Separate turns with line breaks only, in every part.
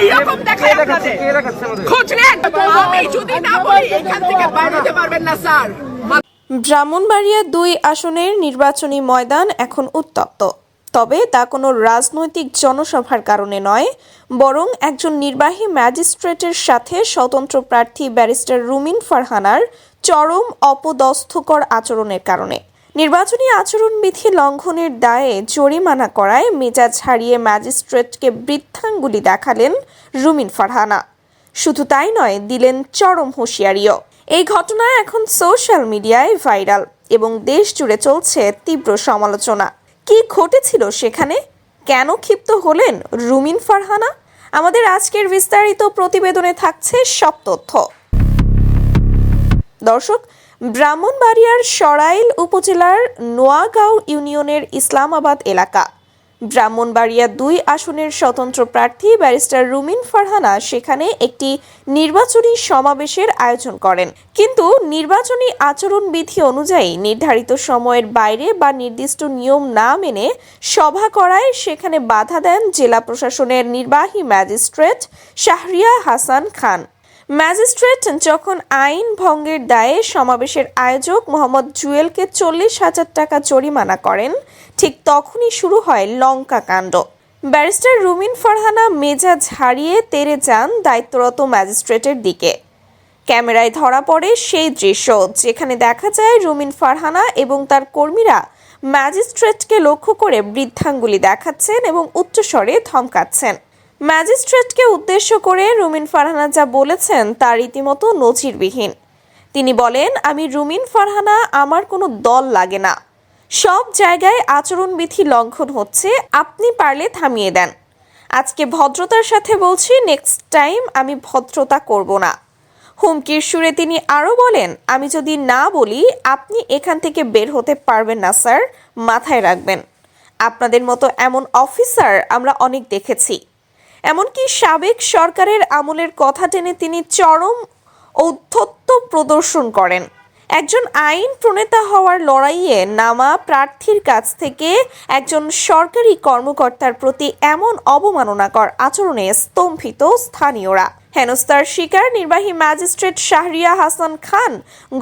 এইরকম দেখায় আপনাদের। খোঁজ নেন আমি যদি না বলি এখান থেকে বাইরে পারবেন না স্যার।
ব্রাহ্মণবাড়িয়া দুই আসনের নির্বাচনী ময়দান এখন উত্তপ্ত। তবে তা কোনো রাজনৈতিক জনসভার কারণে নয় বরং একজন নির্বাহী ম্যাজিস্ট্রেটের সাথে স্বতন্ত্র প্রার্থী ব্যারিস্টার রুমিন ফারহানার চরম অপদস্থকর আচরণের কারণে। নির্বাচনী আচরণবিধি লঙ্ঘনের দায়ে জরিমানা করায় মেজাজ হারিয়ে ম্যাজিস্ট্রেটকে বৃদ্ধাঙ্গুলি দেখালেন রুমিন ফারহানা। শুধু তাই নয়, দিলেন চরম হুঁশিয়ারিও। এই ঘটনা এখন সোশ্যাল মিডিয়ায় ভাইরাল এবং দেশ জুড়ে চলছে তীব্র সমালোচনা। কি ঘটেছিল সেখানে? কেন ক্ষিপ্ত হলেন রুমিন ফারহানা? আমাদের আজকের বিস্তারিত প্রতিবেদনে থাকছে সব তথ্য। দর্শক ব্রাহ্মণবাড়িয়ার সরাইল উপজেলার নোয়াগাঁও ইউনিয়নের ইসলামাবাদ এলাকা। ব্রাহ্মণবাড়িয়া দুই আসনের স্বতন্ত্র প্রার্থী ব্যারিস্টার রুমিন ফারহানা সেখানে একটি নির্বাচনী সমাবেশের আয়োজন করেন। কিন্তু নির্বাচনী আচরণবিধি অনুযায়ী নির্ধারিত সময়ের বাইরে বা নির্দিষ্ট নিয়ম না মেনে সভা করায় সেখানে বাধা দেন জেলা প্রশাসনের নির্বাহী ম্যাজিস্ট্রেট শাহরিয়া হাসান খান। ম্যাজিস্ট্রেট যখন আইন ভঙ্গের দায়ে সমাবেশের আয়োজক মোহাম্মদ জুয়েলকে চল্লিশ হাজার টাকা জরিমানা করেন, ঠিক তখনই শুরু হয় লঙ্কা কাণ্ড। ব্যারিস্টার রুমিন ফারহানা মেজাজ হারিয়ে তেরে যান দায়িত্বরত ম্যাজিস্ট্রেটের দিকে। ক্যামেরায় ধরা পড়ে সেই দৃশ্য, যেখানে দেখা যায় রুমিন ফারহানা এবং তার কর্মীরা ম্যাজিস্ট্রেটকে লক্ষ্য করে বৃদ্ধাঙ্গুলি দেখাচ্ছেন এবং উচ্চস্বরে ধমকাচ্ছেন। ম্যাজিস্ট্রেটকে উদ্দেশ্য করে রুমিন ফারহানা যা বলেছেন তা রীতিমতো নজিরবিহীন। তিনি বলেন, আমি রুমিন ফারহানা, আমার কোনো দল লাগে না। সব জায়গায় আচরণবিধি লঙ্ঘন হচ্ছে, আপনি পারলে থামিয়ে দেন। আজকে ভদ্রতার সাথে বলছি নেক্সট টাইম আমি ভদ্রতা করব না। হুমকির সুরে তিনি আরও বলেন, আমি যদি না বলি, আপনি এখান থেকে বের হতে পারবেন না, স্যার। মাথায় রাখবেন। আপনাদের মতো এমন অফিসার আমরা অনেক দেখেছি। এমনকি সাবেক সরকারের আমলের কথা টেনে তিনি চরম ঔদ্ধত্য প্রদর্শন করেন। একজন আইন প্রণেতা হওয়ার লড়াইয়ে নামা প্রার্থীর কাছ থেকে একজন সরকারি কর্মকর্তার প্রতি এমন অবমাননাকর আচরণে স্তম্ভিত স্থানীয়রা। হেনস্তার শিকার নির্বাহী ম্যাজিস্ট্রেট শাহরিয়া হাসান খান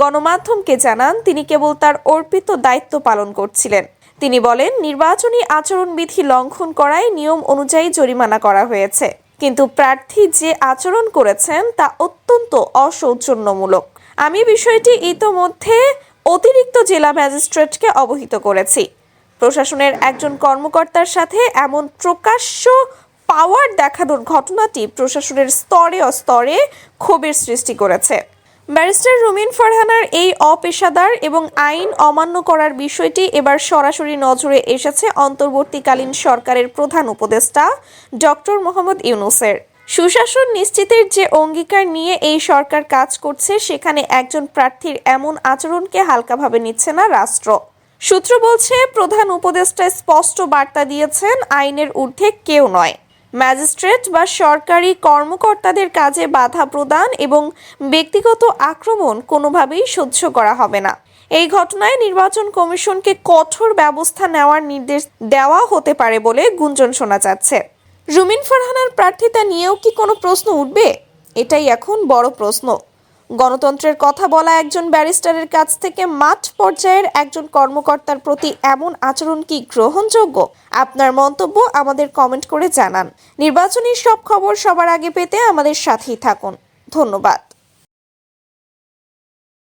গণমাধ্যমকে জানান, তিনি কেবল তার অর্পিত দায়িত্ব পালন করছিলেন। তিনি বলেন, নির্বাচনী আচরণবিধি লঙ্ঘন করায় নিয়ম অনুযায়ী জরিমানা করা হয়েছে। কিন্তু প্রার্থী যে আচরণ করেছেন তা অত্যন্ত অসৌজন্যমূলক। আমি বিষয়টি ইতোমধ্যে অতিরিক্ত জেলা ম্যাজিস্ট্রেটকে অবহিত করেছি। প্রশাসনের একজন কর্মকর্তার সাথে এমন প্রকাশ্য পাওয়ার দেখানোর ঘটনাটি প্রশাসনের স্তরে অস্তরে ক্ষোভের সৃষ্টি করেছে। ব্যারিস্টার রুমিন ফারহানার এই অপেশাদার এবং আইন অমান্য করার বিষয়টি এবার সরাসরি নজরে এসেছে অন্তর্বর্তীকালীন সরকারের প্রধান উপদেষ্টা ডক্টর মোহাম্মদ ইউনুসের। সুশাসন নিশ্চিতের যে অঙ্গীকার নিয়ে এই সরকার কাজ করছে, সেখানে একজন প্রার্থীর এমন আচরণকে হালকাভাবে নিচ্ছে না রাষ্ট্র। সূত্র বলছে, প্রধান উপদেষ্টা স্পষ্ট বার্তা দিয়েছেন, আইনের ঊর্ধ্বে কেউ নয়। ম্যাজিস্ট্রেট বা সরকারি কর্মকর্তাদের কাজে বাধা প্রদান এবং ব্যক্তিগত আক্রমণ কোনোভাবেই সহ্য করা হবে না। এই ঘটনায় নির্বাচন কমিশনকে কঠোর ব্যবস্থা নেওয়ার নির্দেশ দেওয়া হতে পারে বলে গুঞ্জন শোনা যাচ্ছে। রুমিন ফারহানার প্রার্থিতা নিয়েও কি কোনো প্রশ্ন উঠবে? এটাই এখন বড় প্রশ্ন। গণতন্ত্রের কথা বলা একজন ব্যারিস্টারের কাছ থেকে মাঠ পর্যায়ের একজন কর্মকর্তার প্রতি এমন আচরণ কি গ্রহণযোগ্য? আপনার মন্তব্য আমাদের কমেন্ট করে জানান। নির্বাচনী সব খবর সবার আগে পেতে আমাদের সাথেই থাকুন। ধন্যবাদ।